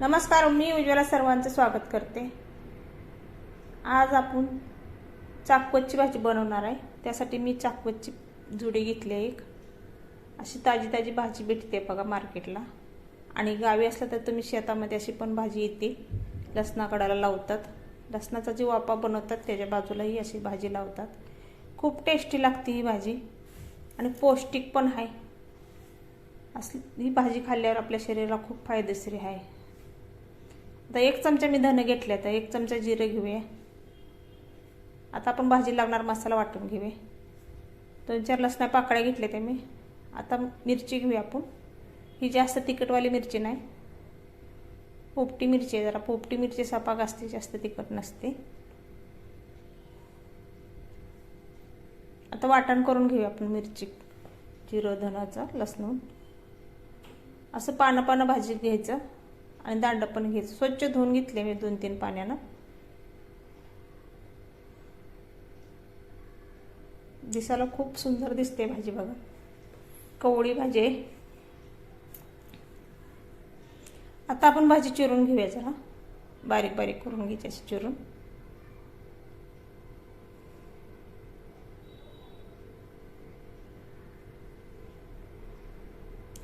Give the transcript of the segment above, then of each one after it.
नमस्कार मी उज्ज्वला सर्वांचं स्वागत करते. आज आपण चाकवतची भाजी बनवणार आहे. त्यासाठी मी चाकवतची जुडी घेतली एक. अशी ताजी ताजी भाजी भेटते बघा मार्केटला. आणि गावी असलं तर तुम्ही शेतामध्ये अशी पण भाजी येते. लसणाकडाला लावतात. लसणाचा जी वापा बनवतात त्याच्या बाजूलाही अशी भाजी लावतात. खूप टेस्टी लागते ही भाजी. आणि पौष्टिक पण आहे. असली ही भाजी खाल्ल्यावर आपल्या शरीराला खूप फायदेशीर आहे. आता एक चमचा मी धनं घेतले तर एक चमचा जिरं घेऊया. आता आपण भाजी लागणार मसाला वाटून घेऊया. दोन चार लसणा पाकळ्या घेतल्या त्या मी. आता मिरची घेऊया आपण. ही जास्त तिखटवाली मिरची नाही. पोपटी मिरची आहे जरा. पोपटी मिरची सपाक असते जास्त तिखट नसते. आता वाटण करून घेऊया आपण मिरची. जिरं धनाचा लसणून असं पानं पानं भाजी घ्यायचं. आणि दांड पण घ्यायचं स्वच्छ धुवून घेतले मी दोन तीन पाण्यानं. दिसायला खूप सुंदर दिसते भाजी बघा. कवळी भाजी आहे. आता आपण भाजी चिरून घेऊया जरा. बारीक बारीक करून घ्यायची अशी चिरून.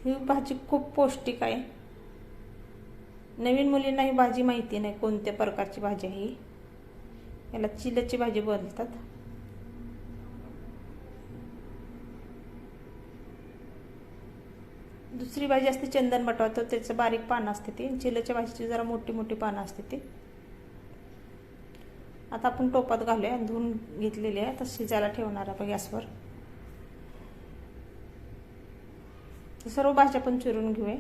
ही भाजी खूप पौष्टिक आहे. नवीन मुलींना ही भाजी माहिती नाही कोणत्या प्रकारची भाजी आहे याला चिलची भाजी बोलतात. दुसरी भाजी असते चंदन बटवातो त्याचं बारीक पानं असते ती. चिलच्या भाजीची जरा मोठी मोठी पानं असते ती. आता आपण टोपात घालूया धुवून घेतलेली आहे. आता शिजायला ठेवणार आहे गॅसवर. सर्व भाज्या पण चिरून घेऊया.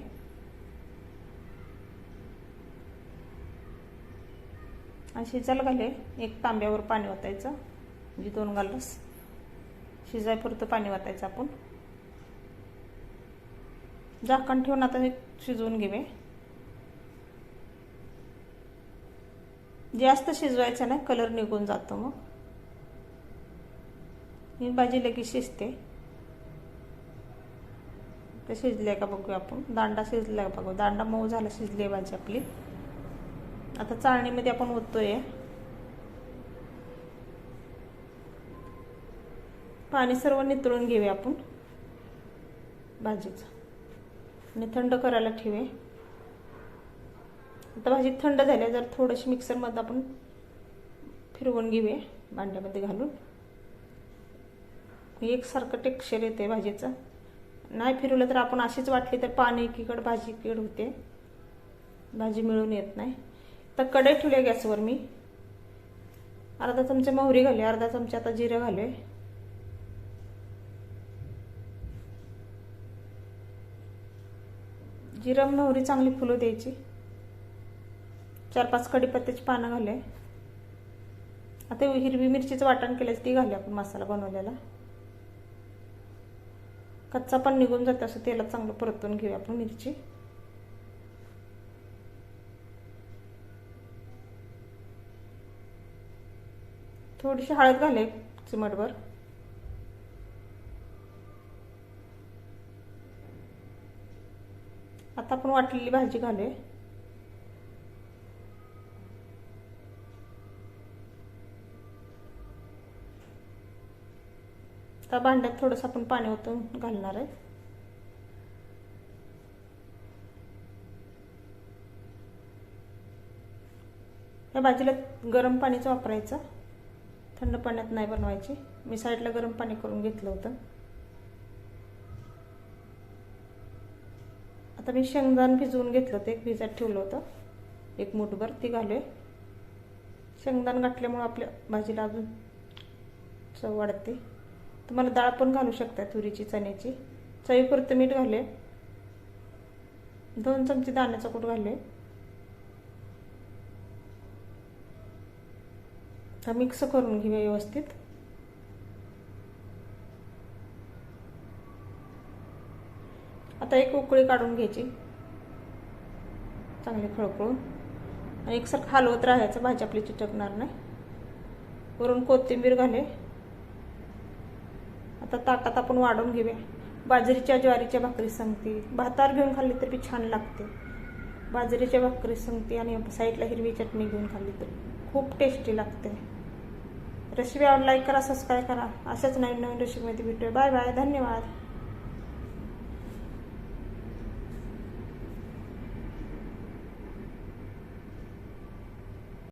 आणि शिजायला घाले. एक तांब्यावर पाणी ओतायचं म्हणजे दोन गालस शिजायपुरतं पाणी ओतायचं आपण. झाकण ठेवून आता हे शिजवून घेऊया जास्त शिजवायचं नाही कलर निघून जातो मग. ही भाजी लगेच शिजते. ते शिजले का बघूया आपण. दांडा शिजला का बघू दांडा मऊ झाला शिजली भाजी आपली. आता चाळणीमध्ये आपण ओततोय. पाणी सर्व नितळून घेऊया आपण. भाजीचं. आणि थंड करायला ठेवे आता भाजी थंड झाल्या जर थोडीशी मिक्सरमध्ये आपण फिरवून घेऊया भांड्यामध्ये घालून. एकसारखं टेक्स्चर येते भाजीचं. नाही फिरवलं तर आपण अशीच वाटली तर पाणी एकीकडे भाजी एकीकडे होते. भाजी मिळून येत नाही. तर कढई ठेवल्या गॅसवर मी. अर्धा चमचा मोहरी घाले अर्धा चमचा आता जिरं घाले जिरं मोहरी चांगली फुलं द्यायची. चार पाच कढीपत्त्याची पानं घाले आता हिरवी मिरचीचं वाटण केलं ती घाली आपण मसाला बनवलेला. कच्चा पण निघून जाते असं तेलात चांगलं परतून घेऊया आपण मिरची. थोडीशी हळद घाले चिमटभर. आता आपण वाटलेली भाजी घालूया. त्या भांड्यात थोडंसं आपण पाणी ओतून घालणार आहे. या भाजीला गरम पाणीच वापरायचं. थंड पाण्यात नाही बनवायची. मी साईडला गरम पाणी करून घेतलं होतं. आता मी शेंगदाण भिजवून घेतलं होतं. एक भिजत ठेवलं होतं. एक मूठभर ती घालूया. शेंगदाण घातल्यामुळं आपल्या भाजीला अजून चव वाढते. तुम्हाला डाळ पण घालू शकता तुरीची चण्याची. चवीपुरतं मीठ घाले दोन चमचे दाण्याचा कूट घाले हा मिक्स करून घेऊया व्यवस्थित. आता एक उकळी काढून घ्यायची. चांगली खळखळून. आणि एकसारखं हलवत राहायचं भाजी आपली चिटकणार नाही. वरून कोथिंबीर घाले. आता ताटात आपण वाढून घेऊया. बाजरीच्या ज्वारीच्या भाकरी सांगते. भातार घेऊन खाल्ली तरी छान लागते. बाजरीच्या भाकरी संगती आणि साईडला हिरवी चटणी घेऊन खाल्ली तर. खूप टेस्टी लागते. रेसिपी आवड लाईक करा सबस्क्राईब करा. अशाच नवीन नवीन रेसिपीमध्ये भेटूया. बाय बाय धन्यवाद.